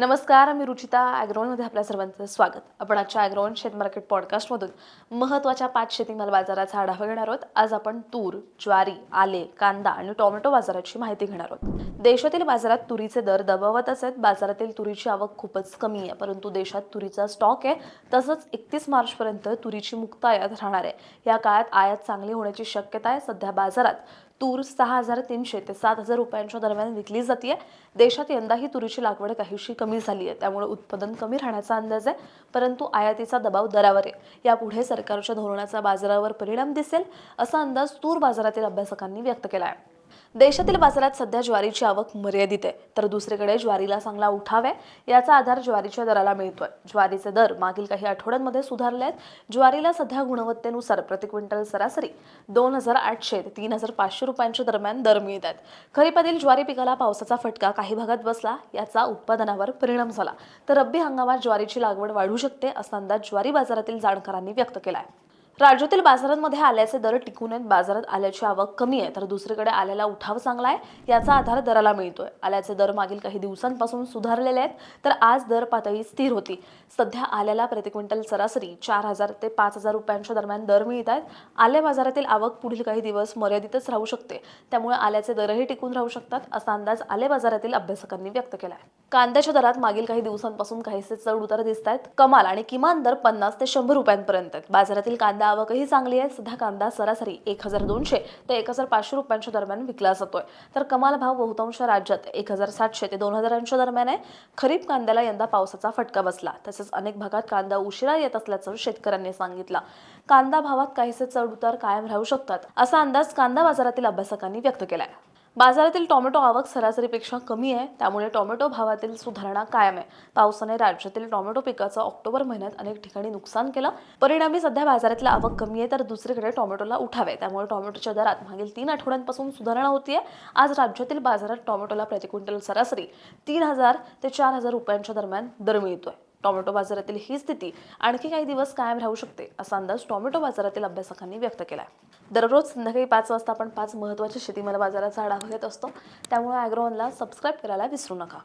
नमस्कार मी रुचिता ॲग्रोनमध्ये आपल्या सर्वांचं स्वागत. आपण आजच्या ॲग्रोन शेत मार्केट पॉडकास्टमधून महत्त्वाच्या पाच शेतीमाल बाजाराचा आढावा घेणार आहोत. आज आपण तूर ज्वारी आले कांदा आणि टोमॅटो बाजाराची माहिती घेणार आहोत. देशातील बाजारात तुरीचे दर दबावतच आहेत बाजारातील तुरीची आवक खूपच कमी आहे परंतु देशात तुरीचा स्टॉक आहे. तसंच एकतीस मार्चपर्यंत तुरीची मुक्त आयात राहणार आहे. या काळात आयात चांगली होण्याची शक्यता आहे. सध्या बाजारात तूर सहा हजार तीनशे ते सात हजार रुपयांच्या दरम्यान विकली जाते देशात यंदाही तुरीची लागवड काहीशी कमी झाली आहे त्यामुळे उत्पादन कमी राहण्याचा अंदाज आहे परंतु आयातीचा दबाव दरावर आहे. यापुढे सरकारच्या धोरणाचा बाजारावर परिणाम दिसेल असा अंदाज तूर बाजारातील अभ्यासकांनी व्यक्त केला आहे देशातील बाजारात सध्या ज्वारीची आवक मर्यादित आहे तर दुसरीकडे ज्वारीला चांगला उठाव आहे याचा आधार ज्वारीच्या दराला मिळतोय. ज्वारीचे दर मागील काही आठवड्यांमध्ये सुधारले आहेत. ज्वारीला सध्या गुणवत्तेनुसार प्रति क्विंटल सरासरी दोन हजार आठशे ते तीन हजार पाचशे रुपयांच्या दरम्यान दर मिळत आहेत. खरीपातील ज्वारी पिकाला पावसाचा फटका काही भागात बसला याचा उत्पादनावर परिणाम झाला. तर रब्बी हंगामात ज्वारीची लागवड वाढू शकते असा अंदाज ज्वारी बाजारातील जाणकारांनी व्यक्त केला आहे. राज्यातील बाजारांमध्ये आल्याचे दर टिकून आहेत. बाजारात आल्याची आवक कमी आहे. तर दुसरीकडे आल्याला उठाव चांगला आहे. याचा आधार दराला मिळतोय. आल्याचे दर मागील काही दिवसांपासून सुधारलेले आहेत. तर आज दर पातळी स्थिर होती. सध्या आल्याला प्रति क्विंटल सरासरी चार हजार ते पाच हजार रुपयांच्या दरम्यान दर मिळत आहेत. आले बाजारातील आवक पुढील काही दिवस मर्यादितच राहू शकते. त्यामुळे आल्याचे दरही टिकून राहू शकतात असा अंदाज आले बाजारातील अभ्यासकांनी व्यक्त केला आहे कांद्याच्या दरात मागील काही दिवसांपासून काहीसे चढ उतार दिसत आहेत. कमाल आणि किमान दर पन्नास ते शंभर रुपयांपर्यंत आहेत. बाजारातील कांदा आवकही चांगली आहे. सध्या कांदा सरासरी एक हजार दोनशे ते एक हजार पाचशे रुपयांच्या दरम्यान विकला जातोय. तर कमाल भाव बहुतांश राज्यात एक हजार सातशे ते दोन हजारांच्या दरम्यान आहे. खरीप कांद्याला यंदा पावसाचा फटका बसला. तसेच अनेक भागात कांदा उशिरा येत असल्याचं शेतकऱ्यांनी सांगितलं. कांदा भावात काहीसे चढ उतार कायम राहू शकतात असा अंदाज कांदा बाजारातील अभ्यासकांनी व्यक्त केलाय. बाजारातील टोमॅटो आवक सरासरीपेक्षा कमी आहे. त्यामुळे टोमॅटो भावातील सुधारणा कायम आहे. पावसाने राज्यातील टोमॅटो पिकाचं ऑक्टोबर महिन्यात अनेक ठिकाणी नुकसान केलं. परिणामी सध्या बाजारातील आवक कमी आहे तर दुसरीकडे टोमॅटोला उठावे. त्यामुळे टोमॅटोच्या दरात मागील तीन आठवड्यांपासून सुधारणा होतीये. आज राज्यातील बाजारात टोमॅटोला प्रति क्विंटल सरासरी तीन हजार ते चार हजार रुपयांच्या दरम्यान दर मिळतोय. टोमॅटो बाजारातील ही स्थिती आणखी काही दिवस कायम राहू शकते असा अंदाज टोमॅटो बाजारातील अभ्यासकांनी व्यक्त केला आहे दररोज संध्याकाळी पाच वाजता आपण पाच महत्त्वाच्या शेतीमाल बाजाराचा आढावा घेत असतो. त्यामुळे ॲग्रोवनला सबस्क्राईब करायला विसरू नका.